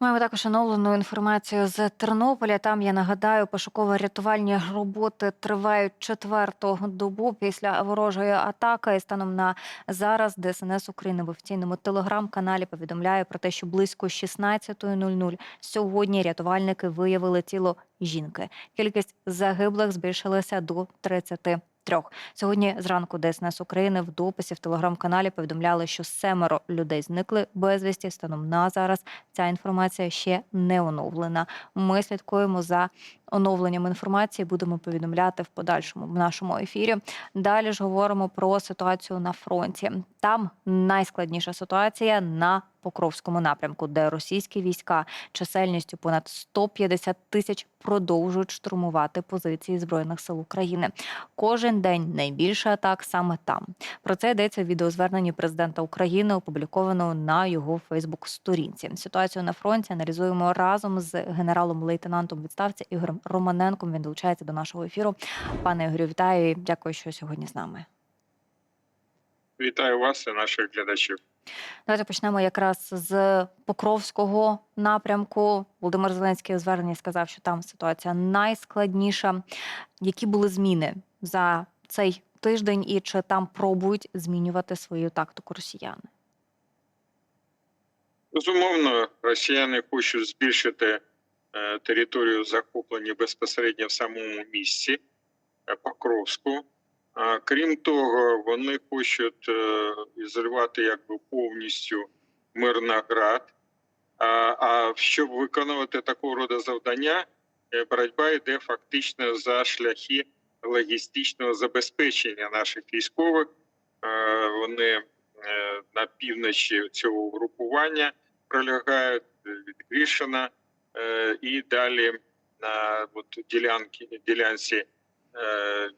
Маємо також оновлену інформацію з Тернополя. Там я нагадаю, пошуково-рятувальні роботи тривають четверту добу після ворожої атаки. І станом на зараз ДСНС України в офіційному телеграм-каналі повідомляє про те, що близько 16.00 сьогодні рятувальники виявили тіло жінки. Кількість загиблих збільшилася до 33. Сьогодні зранку ДСНС України в дописі в телеграм-каналі повідомляли, що семеро людей зникли безвісті. Станом на зараз ця інформація ще не оновлена. Ми слідкуємо за оновленням інформації. Будемо повідомляти в подальшому в нашому ефірі. Далі ж говоримо про ситуацію на фронті. Там найскладніша ситуація на Покровському напрямку, де російські війська чисельністю понад 150 тисяч продовжують штурмувати позиції збройних сил України. Кожен день найбільше атак саме там. Про це йдеться в відеозверненні президента України, опублікованого на його Фейсбук-сторінці. Ситуацію на фронті аналізуємо разом з генералом-лейтенантом відставці Ігорем Романенком. Він долучається до нашого ефіру. Пане Ігорю, вітаю дякую, що сьогодні з нами. Вітаю вас і наших глядачів. Давайте почнемо якраз з Покровського напрямку. Володимир Зеленський у зверненні сказав, що там ситуація найскладніша. Які були зміни за цей тиждень, і чи там пробують змінювати свою тактику росіяни? Безумовно, росіяни хочуть збільшити е, територію захоплені безпосередньо в самому місці е, Покровську. Крім того, вони хочуть е, ізолювати якби повністю Мирноград. А, щоб виконувати такого роду завдання, е, боротьба йде фактично за шляхи логістичного забезпечення наших військових. Е, Вони на півночі цього групування пролягають від Грішина е, і далі на от, ділянки, ділянці,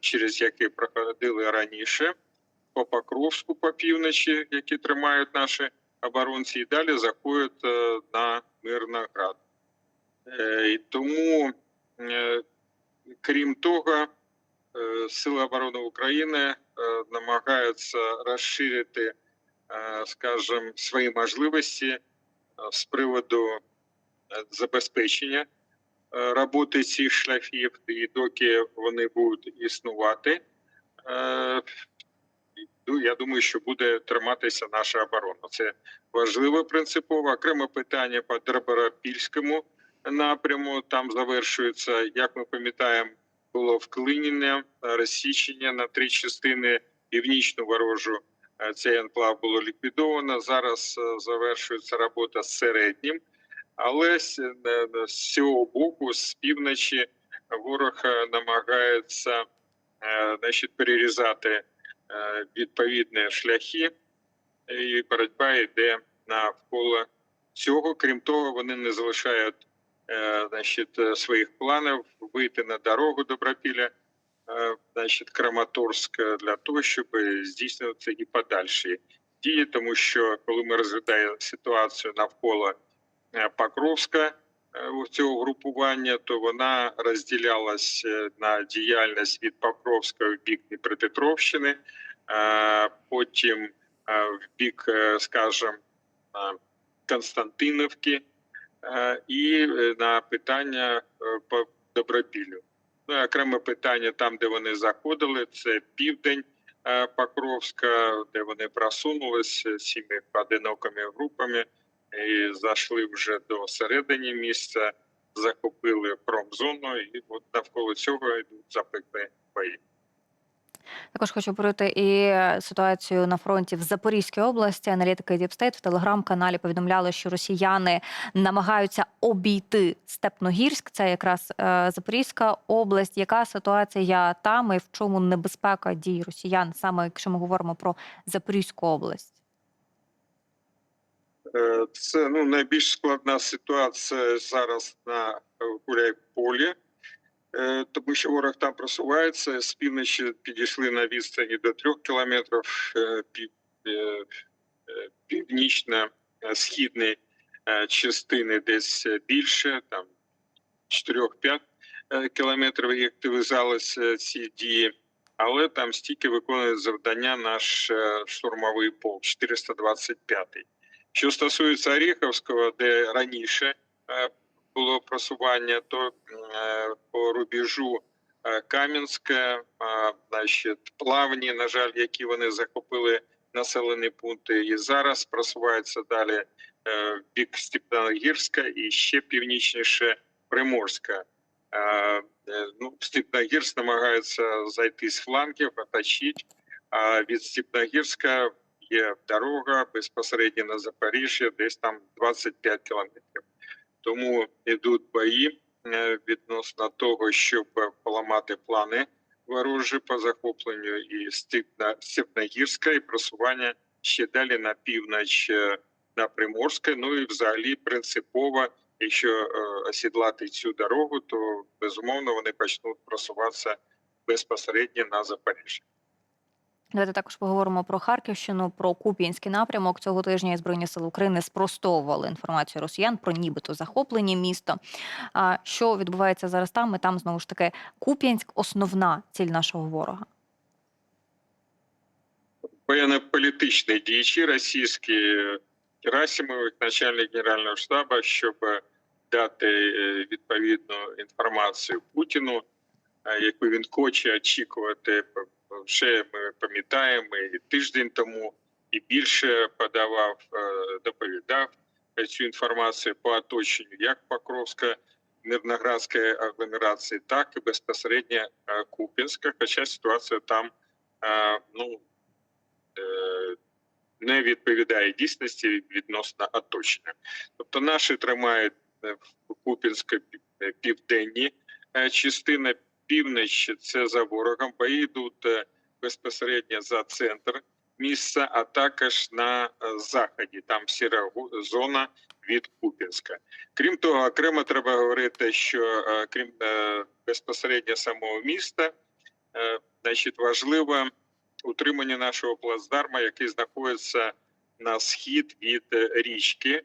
через які проходили раніше, по Покровську по півночі, які тримають наші оборонці, і далі заходять е, на Мирноград. Е, І тому, е, крім того, е, Сили оборони України е, намагаються розширити, е, скажімо, свої можливості е, з приводу е, забезпечення е, роботи цих шляхів, і доки вони будуть існувати, е, ну, я думаю, що буде триматися наша оборона. Це важливо принципово. Окреме питання по Дробропільському напряму. Там завершується, як ми пам'ятаємо, було вклинення, е, розсічення на три частини північну ворожу. Е, Цей анклав було ліквідовано. Зараз е, завершується робота з середнім, але з е, з цього боку, з півночі, ворог е, намагається е, значить, перерізати відповідні шляхи, і боротьба йде навколо цього. Крім того, вони не залишають значить, своїх планів вийти на дорогу Добропілля, значить, Краматорськ для того, щоб здійснювати і подальші дії, тому що коли ми розглядаємо ситуацію навколо Покровська е, цього групування, то вона розділялась е, на діяльність від Покровська в бік Дніпропетровщини, е, потім е, в бік, е, скажімо, е, Константиновки е, і е, на питання е, по Добропіллю. Ну, окреме питання там, де вони заходили, це південь е, Покровська, де вони просунулися цими поодинокими групами і зайшли вже до середини місця, захопили промзону, і от навколо цього йдуть запеклі бої. Також хочу порити і ситуацію на фронті в Запорізькій області. Аналітики Діпстейт в телеграм-каналі повідомляли, що росіяни намагаються обійти Степногірськ. Це якраз е, Запорізька область. Яка ситуація там і в чому небезпека дій росіян, саме якщо ми говоримо про Запорізьку область? Е, Це ну найбільш складна ситуація зараз на Гуляйполі, е, тому що ворог там просувається. З півночі підійшли на відстані до трьох кілометрів. е, пів- е, е, Північно-східні е, частини десь більше, там 4-5 е, кілометрів і активізалися ці дії. Але там стільки виконує завдання наш е, штурмовий полк 425-й. Що стосується Оріховського, де раніше е, було просування, то е, по рубежу е, Кам'янське, значить, плавні, на жаль, які вони захопили населені пункти, і зараз просуваються далі в бік Степногірська і ще північніше Приморська. Ну, Степногірськ намагається зайти з флангів, оточити, а від Степногірська є дорога безпосередньо на Запоріжжя, десь там 25 кілометрів. Тому йдуть бої е, відносно того, щоб поламати плани ворожі по захопленню і Степногірська, і просування ще далі на північ е, на Приморське. Ну і взагалі принципово, якщо е, осідлати цю дорогу, то безумовно вони почнуть просуватися безпосередньо на Запоріжжя. Давайте також поговоримо про Харківщину, про Куп'янський напрямок. Цього тижня Збройні сили України спростовували інформацію росіян про нібито захоплені місто. А що відбувається зараз там? І там знову ж таки Куп'янськ основна ціль нашого ворога. воєнно-політичні діячі російські Герасимов, начальник генерального штабу, щоб дати е, відповідну інформацію Путіну, яку він хоче очікувати. Вже ми пам'ятаємо і тиждень тому і більше подавав, е, доповідав цю інформацію по оточенню як Покровська, Мирноградської агломерації, так і безпосередньо е, Куп'янська, хоча ситуація там е, ну, не відповідає дійсності відносно оточення. Тобто наші тримають в Купінській пів- південні частини, північ це за ворогом, бої йдуть безпосередньо за центр місця, а також на е, заході. Там сіра зона від Купінська. Крім того, окремо треба говорити, що е, крім е, безпосередньо самого міста, значить, важливо утримання нашого плацдарма, який знаходиться на схід від річки.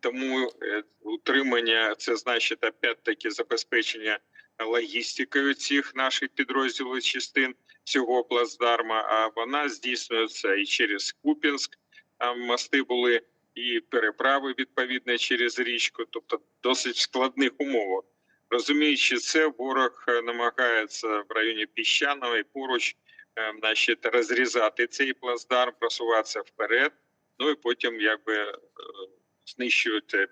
Тому утримання це значить опять-таки забезпечення логістикою цих наших підрозділів частин цього плацдарма. А вона здійснюється і через Купінськ. Там мости були і переправи відповідно через річку, тобто досить складних умовах. Розуміючи це, ворог е, намагається в районі піщаного і поруч е, значить, розрізати цей плацдарм, просуватися вперед, ну і потім якби е, знищувати.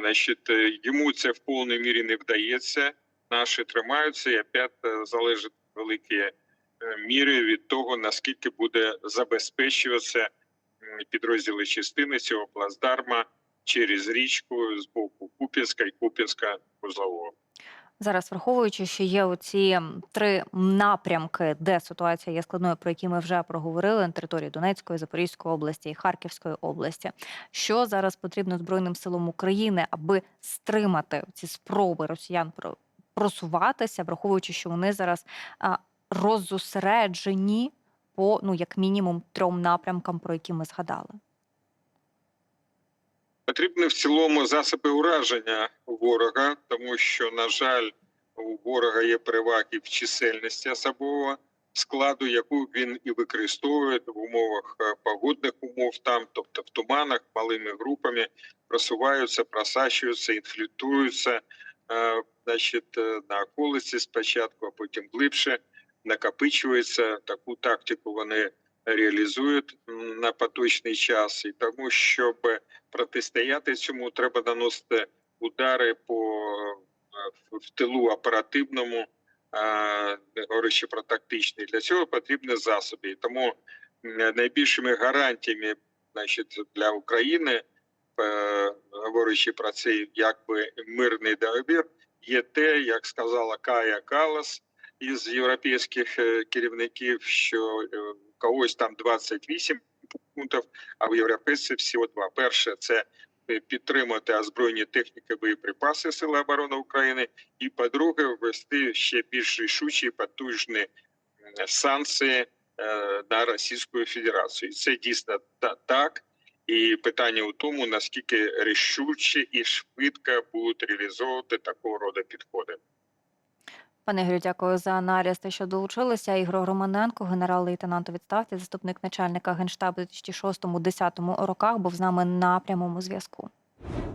Значить, е, йому це в повній мірі не вдається. Наші тримаються, і опять е, залежить великі е, міри від того, наскільки буде забезпечуватися підрозділи частини цього плацдарма через річку з боку Куп'янська і Куп'янська вузлового. Зараз, враховуючи, що є оці три напрямки, де ситуація є складною, про які ми вже проговорили на території Донецької, Запорізької області і Харківської області. Що зараз потрібно Збройним силам України, аби стримати ці спроби росіян просуватися, враховуючи, що вони зараз роззосереджені по ну як мінімум трьом напрямкам, про які ми згадали. Потрібні в цілому засоби ураження ворога, тому що, на жаль, у ворога є переваги в чисельності особового складу, яку він і використовує в умовах е, погодних умов, там, тобто в туманах, малими групами просуваються, просачуються, інфільтруються, е, значить, е, на околиці спочатку, а потім глибше накопичується. Таку тактику вони реалізують на поточний час, і тому, щоб протистояти цьому, треба наносити удари по е, в тилу оперативному, говорячи про тактичний. Для цього потрібні засоби. І Тому найбільшими гарантіями значить, для України, е, говорячи про цей якби мирний договір, є те, як сказала Кая Калас із європейських е, керівників, що е, когось там 28 пунктів, а в європейців всього два. Перше це е, підтримати озброєні техніки, боєприпаси Сили оборони України, і по-друге, ввести ще більш рішучі потужні санкції на Російську Федерацію. Це дійсно так. І питання у тому, наскільки рішуче і швидко будуть реалізовувати такого роду підходи. Пане Ігорю, дякую за аналіз. Те, що долучилися. Ігор Романенко, генерал-лейтенант у відставці, заступник начальника генштабу у 2006-2010 роках, був з нами на прямому зв'язку.